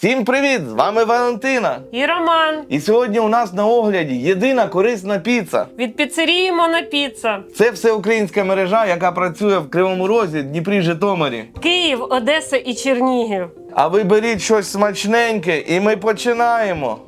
Всім привіт! З вами Валентина. І Роман І сьогодні у нас на огляді єдина корисна піца. від піцерії Монопіца. Це всеукраїнська мережа, яка працює в Кривому Розі, Дніпрі, Житомирі. Київ, Одеса і Чернігів. А ви беріть щось смачненьке, і ми починаємо.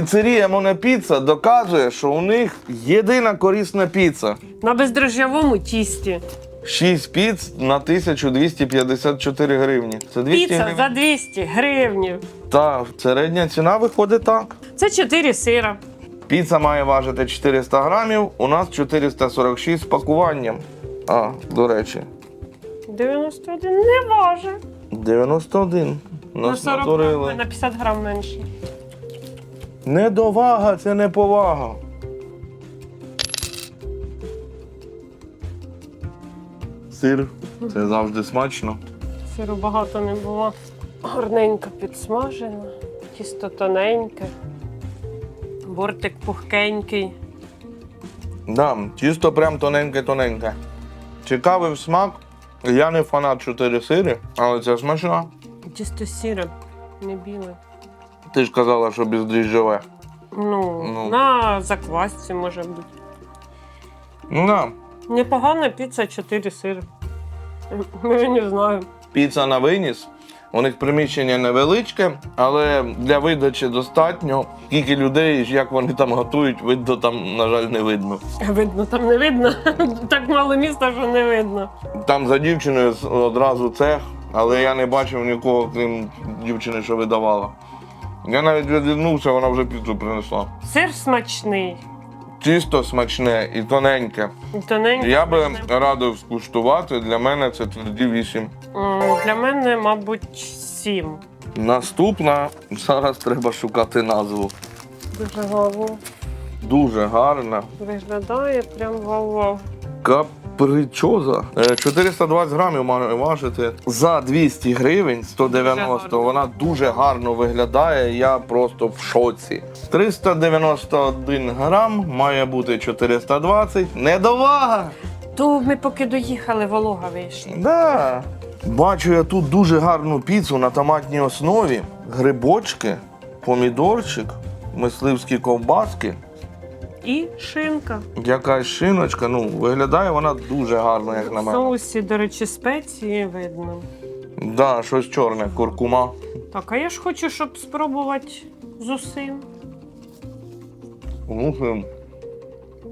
Піцерія Монопіца доказує, що у них єдина корисна піца. На бездрожжявому тісті. 6 піц на 1254 гривні. Це 200 Піца гривень. за 200 гривнів. Та середня ціна виходить так. Це 4 сира. Піца має важити 400 грамів, у нас 446 з пакуванням. А, до речі, 91 не важить. 91. На 40 натурили. грам, на 50 грам менше. Недовага, це не повага. Сир. Це завжди смачно. Сиру багато не було. Гарненько підсмажено, тісто тоненьке, бортик пухкенький. Да, тісто прям тоненьке-тоненьке. Цікавий в смак. Я не фанат 4 сири, але це смачно. Тісто сіре, не біле. Ти ж казала, що бездріжджове. Ну, Ну. на заквасці може бути. Ну да. Непогана піца 4 сири. Я не знаю. Піца на виніс. У них приміщення невеличке, але для видачі достатньо. Скільки людей, як вони там готують, видно там, на жаль, не видно. Видно, там не видно. Так мало міста, що не видно. Там за дівчиною з- одразу цех, але я не бачив нікого, крім дівчини, що видавала. Я навіть відвернувся, вона вже піцу принесла. Сир смачний. Чисто смачне і тоненьке. і Тоненький. Я би смачний. радив скуштувати. Для мене це тоді 8. Для мене, мабуть, 7. Наступна зараз треба шукати назву. Дуже гарно. Дуже гарна. Виглядає прям вау-вау. Капричоза. Е, 420 грамів має важити. За 200 гривень 190. гарно. Вона дуже гарно виглядає. Я просто в шоці. 391 грам має бути 420. Недовага. То ми поки доїхали, волога вийшла. Да. Бачу я тут дуже гарну піцу на томатній основі. Грибочки, помідорчик, мисливські ковбаски. І шинка. Якась шиночка. Ну, виглядає вона дуже гарно, як на В мене. соусі, до речі, спеції видно. Да, щось чорне, куркума. Так, а я ж хочу, щоб спробувати з усім. Слухай,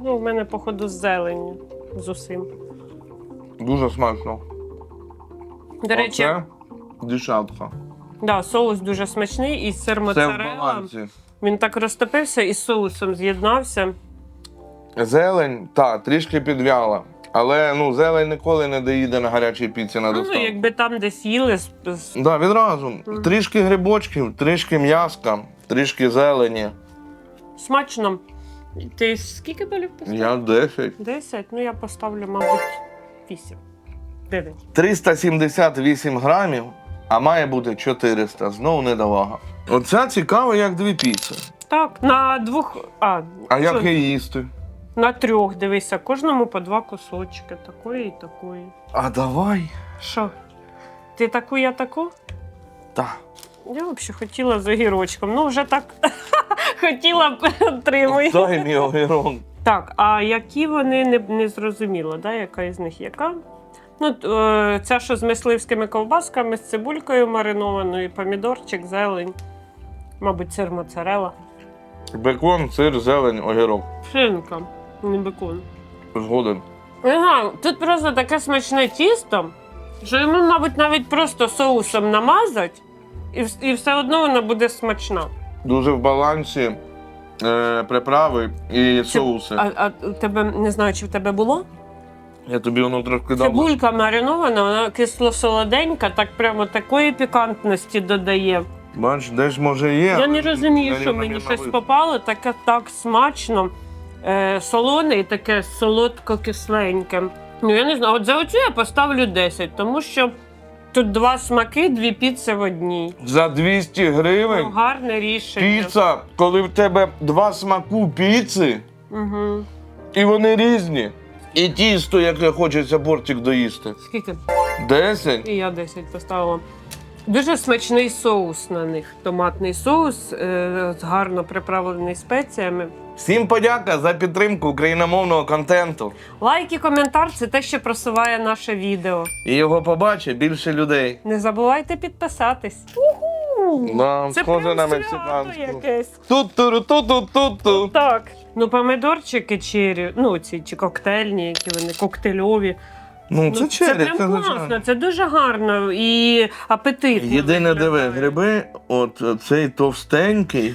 Ну, в мене, походу, з зеленню. З усім. дуже смачно. До речі, Оце дешевка. да, соус дуже смачний, і сир Це в моцарелла. балансі. Він так розтопився і з соусом з'єднався. Зелень, та, трішки підвяла. Але ну, зелень ніколи не доїде на гарячій піці на Ну, якби там десь їли з, Да, відразу. Трішки грибочків, трішки м'яска, трішки зелені. смачно. Ти скільки балів поставив? Я 10. Десять? Ну я поставлю, мабуть, вісім. Дев'ять. 378 грамів, а має бути 400. Знову недовага. Оця цікава, як дві піци. Так, на двох. А, А як що? її їсти? На трьох, дивися, кожному по два кусочки, такої і такої. А давай. Що? Ти таку, я таку? Та. Я взагалі хотіла з огірочком. Ну, вже так хотіла б отримую. Дай мій огірок. Так, а які вони не, не зрозуміло, да, яка із них яка? Ну, е, ця, що з мисливськими ковбасками, з цибулькою маринованою, помідорчик, зелень. Мабуть, сир моцарелла. Бекон, сир, зелень, огірок. Шинка, не бекон. Згоден. Не знаю, тут просто таке смачне тісто, що йому, мабуть, навіть просто соусом намазать, і, вс- і все одно вона буде смачна. Дуже в балансі е, приправи і соуси. А, а у тебе не знаю, чи в тебе було? Я тобі воно трошки дав. Цибулька маринована, вона кисло-солоденька, так прямо такої пікантності додає. Бач, десь може є. Я не розумію, що мені щось попало, таке так смачно, е, солоне і таке солодко-кисленьке. Ну, я не знаю, от за оцю я поставлю 10, тому що Тут два смаки, дві піци в одній. За 200 гривень Ну, гарне рішення. піца, коли в тебе два смаку піци, Угу. і вони різні. І тісто, яке хочеться бортик доїсти. Скільки? 10? І я 10 поставила. Дуже смачний соус на них. Томатний соус, е, гарно приправлений спеціями. Всім подяка за підтримку україномовного контенту. Лайк і коментар це те, що просуває наше відео. І його побачить більше людей. Не забувайте підписатись. Уху! Да, Це схоже прям на мексиканську. якесь. Ту-ту-ру-ту-ту-ту-ту. Так. Ну, помидорчики чері, ну ці чи коктейльні, які вони коктейльові. Ну, це ну, черрі, це це прям класно, звичайно. це дуже гарно і апетитно. Єдине диви, виглядає. гриби, от цей товстенький,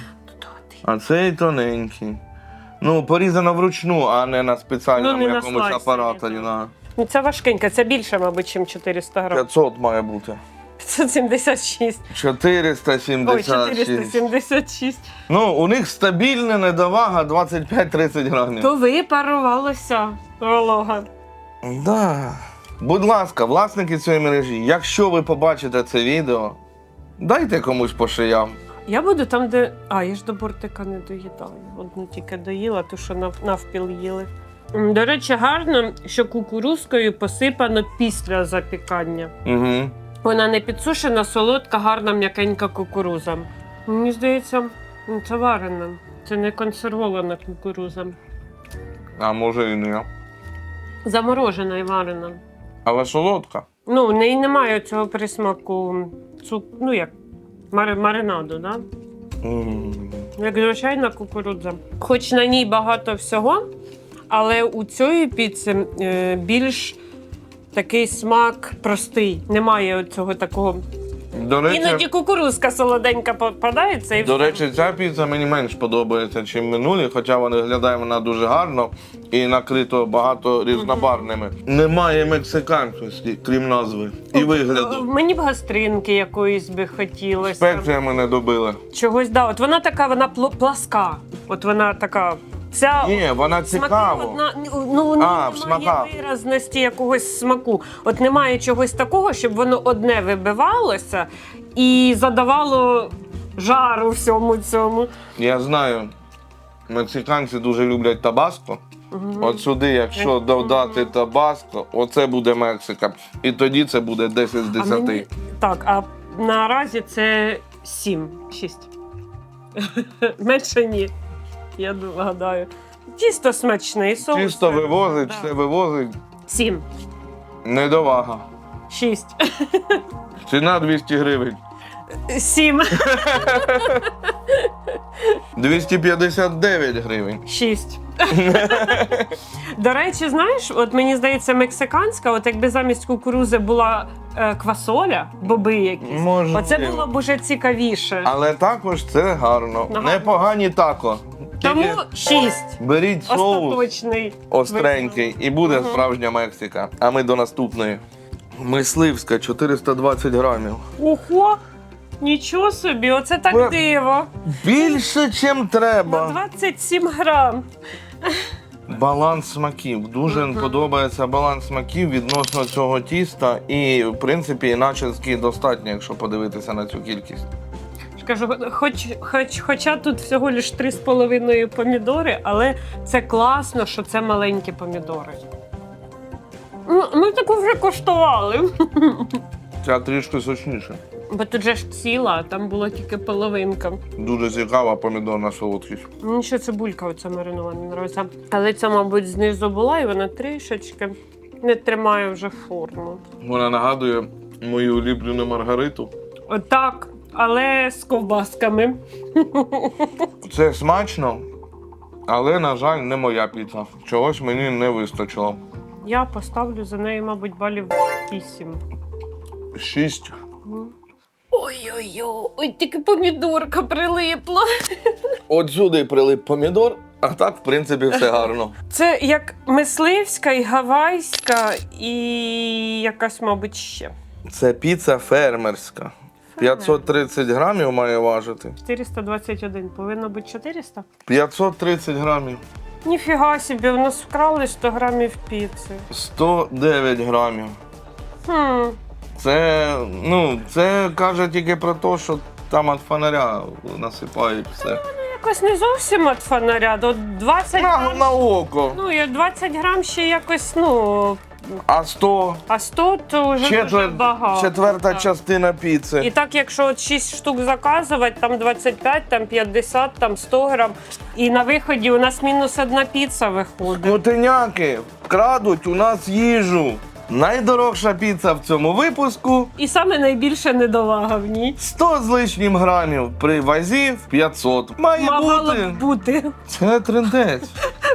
а цей тоненький. Ну, порізано вручну, а не на спеціальному Ну, не на якомусь слайсері, апараторі. На Ну, це важкеньке, це більше, мабуть, ніж 400 грам. 500 має бути. 576. Ой, 476. 476. Ну, у них стабільна недовага 25-30 грамів. То випарувалося волога. Да. Будь ласка, власники цієї мережі, якщо ви побачите це відео, дайте комусь по шиям. Я буду там, де. А, я ж до бортика не доїдаю. Одну тільки доїла, ту, що нав- навпіл їли. М, До речі, гарно, що кукурузкою посипано після запікання. Угу. Вона не підсушена, солодка, гарна м'якенька кукуруза. Мені здається, це варена. Це не консервована кукуруза. А може і не. Заморожена і варена. Але солодка. Ну, в неї немає цього присмаку цук... ну як мари... маринаду, да? М. як звичайна кукурудза. Хоч на ній багато всього, але у цієї піци е, більш такий смак простий. Немає цього такого. До речі, Іноді кукурузка солоденька попадається і до все. речі, ця піца мені менш подобається, ніж минулі, хоча вона виглядає вона дуже гарно і накрито багато різнобарвними. Немає мексиканськості, крім назви і вигляду. Мені б гастринки якоїсь би хотілося. Спеціями не добили. Чогось, да. От вона така, вона пло- пласка. От вона така. Вся Ні, вона одна, ну, у А, немає виразності якогось смаку. От немає чогось такого, щоб воно одне вибивалося і задавало жару всьому цьому. Я знаю, мексиканці дуже люблять табаско. Мгм. От сюди, якщо додати табаско, оце буде Мексика. І тоді це буде 10 з А мені- Так, а наразі це 7, 6. Менше ні. Я гадаю. Тісто смачний, соус. Чисто вивозить, все вивозить. 7, Недовага. 6, Ціна 200 гривень. 7, 259 гривень. Шість. До речі, знаєш, от мені здається, мексиканська, от якби замість кукурузи була е, квасоля, боби якісь. Можливо. Оце було б уже цікавіше. Але також це гарно. Непогані тако. Тому шість. беріть соус Остаточний. остренький і буде справжня Мексика. А ми до наступної. Мисливська 420 грамів. Ого! Нічого собі, оце так Бе- диво. Більше, чим На треба. 27 грам. Баланс смаків. Дуже подобається баланс смаків відносно цього тіста. І, в принципі, і начинки достатньо, якщо подивитися на цю кількість. Кажу, хоч, хоч, хоча тут всього лиш 3,5 помідори, але це класно, що це маленькі помідори. Ну, Ми таку вже коштували. Ця трішки сочніша. Бо тут же ж ціла, а там була тільки половинка. Дуже цікава помідорна солодкість. Мені ще цибулька оця маринована нравиться. Але це, мабуть, знизу була, і вона трішечки не тримає вже форму. Вона нагадує мою улюблену Маргариту. Отак, але з ковбасками. Це смачно, але, на жаль, не моя піца. Чогось мені не вистачило. Я поставлю за неї, мабуть, балів 8. Шість. Ой-ой-ой, ой, тільки помідорка прилипла. От сюди прилип помідор, а так, в принципі, все гарно. Це як мисливська і гавайська, і якась, мабуть, ще. Це піца фермерська. 530 грамів має важити. 421, повинно бути 400. 530 грамів. Ніфіга собі, у нас вкрали 100 грамів піци. 109 грамів. Хм, Це, ну, це каже тільки про те, що там від фонаря насипають все. Якось не зовсім від фонаря. До 20 На, грам. на око. Ну, і 20 грам ще якось, ну. А 100 А 100 то вже дуже четвер... багато. четверта так. частина піци. І так, якщо от 6 штук заказувати, там 25, там 50, там 100 грам. І на виході у нас мінус одна піца виходить. Котеняки крадуть у нас їжу. Найдорожча піца в цьому випуску І саме найбільше недовага в ній. 100 з лишнім грамів при вазі в 500. Має Мало бути. б бути, Це трендець.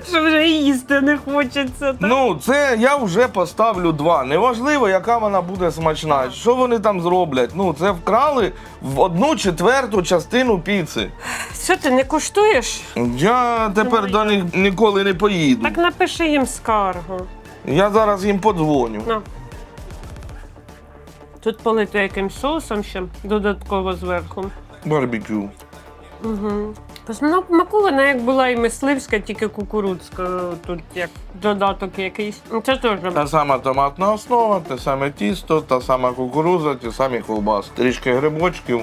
Що вже їсти не хочеться. Так? Ну, це я вже поставлю два. Неважливо, яка вона буде смачна. Що вони там зроблять? Ну, це вкрали в одну четверту частину піци. Що ти не куштуєш? Я тепер до них ніколи не поїду. Так напиши їм скаргу. Я зараз їм подзвоню. На. Тут полито якимсь соусом ще додатково зверху. Барбекю. Угу. Вона як була і мисливська, тільки кукурудська. Тут як додаток якийсь. Ну, Це теж. Та сама томатна основа, те саме тісто, та сама кукуруза, ті самі ковбаси. Трішки грибочків.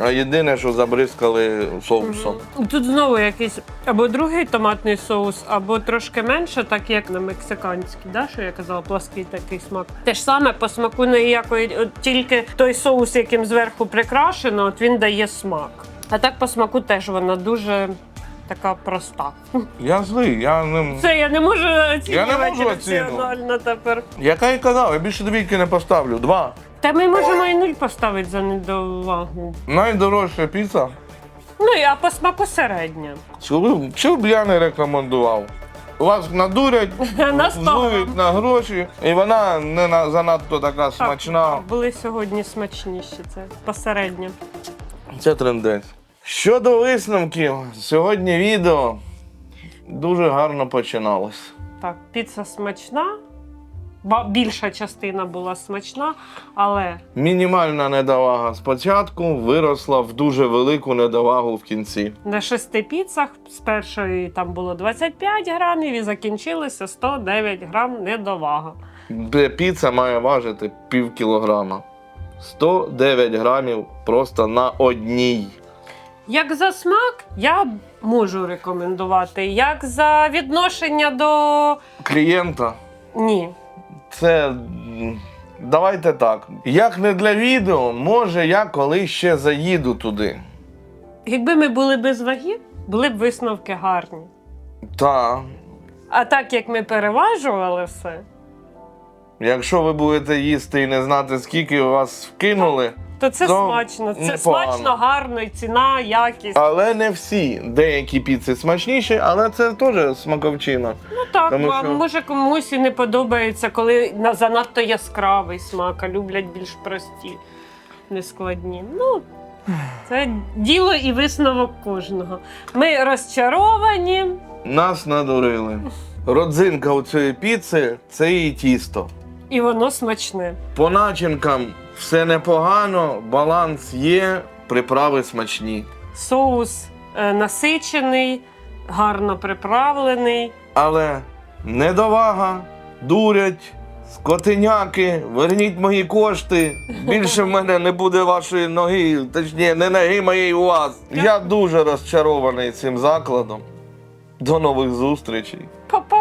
А єдине, що забризкали соусом. Тут знову якийсь або другий томатний соус, або трошки менше, так як на мексиканській, да, що я казала, плаский такий смак. Те ж саме по смаку ніякої, от тільки той соус, яким зверху прикрашено, от він дає смак. А так по смаку теж вона дуже така проста. Я злий, я не. Це я не можу оцінювати можу раціонально тепер. Яка і казав, я більше двійки не поставлю. Два. Та ми можемо і нуль поставити за недовагу. Найдорожча піца. Ну а по смаку середня. Цю б я не рекомендував. Вас надурять, злують на гроші, і вона не на, занадто така Так, смачна. Були сьогодні смачніші, це посередньо. Це трендець. Щодо висновків, сьогодні відео дуже гарно починалось. Так, піца смачна. Більша частина була смачна, але Мінімальна недовага спочатку виросла в дуже велику недовагу в кінці. на шести піцах з першої там було 25 грамів і закінчилося 109 грам недовага. Де Піца має важити пів кілограма. 109 грамів просто на одній. Як за смак, я можу рекомендувати. Як за відношення до. Клієнта Ні. це. м, Давайте так. Як не для відео, може я колись ще заїду туди. Якби ми були без ваги, були б висновки гарні. Та, А так як ми переважували все, якщо ви будете їсти і не знати, скільки вас вкинули, то це Ну, смачно. Це непогано. смачно, гарно, і ціна, якість. але не всі. Деякі піци смачніші, але це теж смаковчина. Ну так, Тому а що- може комусь і не подобається, коли на- занадто яскравий смак, а люблять більш прості, нескладні. Ну, це діло і висновок кожного. Ми розчаровані. Нас надурили. Родзинка у цієї піци це її тісто. І воно смачне. По начинкам все непогано, баланс є, приправи смачні. Соус е, насичений, гарно приправлений. Але недовага, дурять, скотиняки, верніть мої кошти. Більше в мене не буде вашої ноги, точніше, не ноги моєї у вас. Я дуже розчарований цим закладом. До нових зустрічей. Па-па!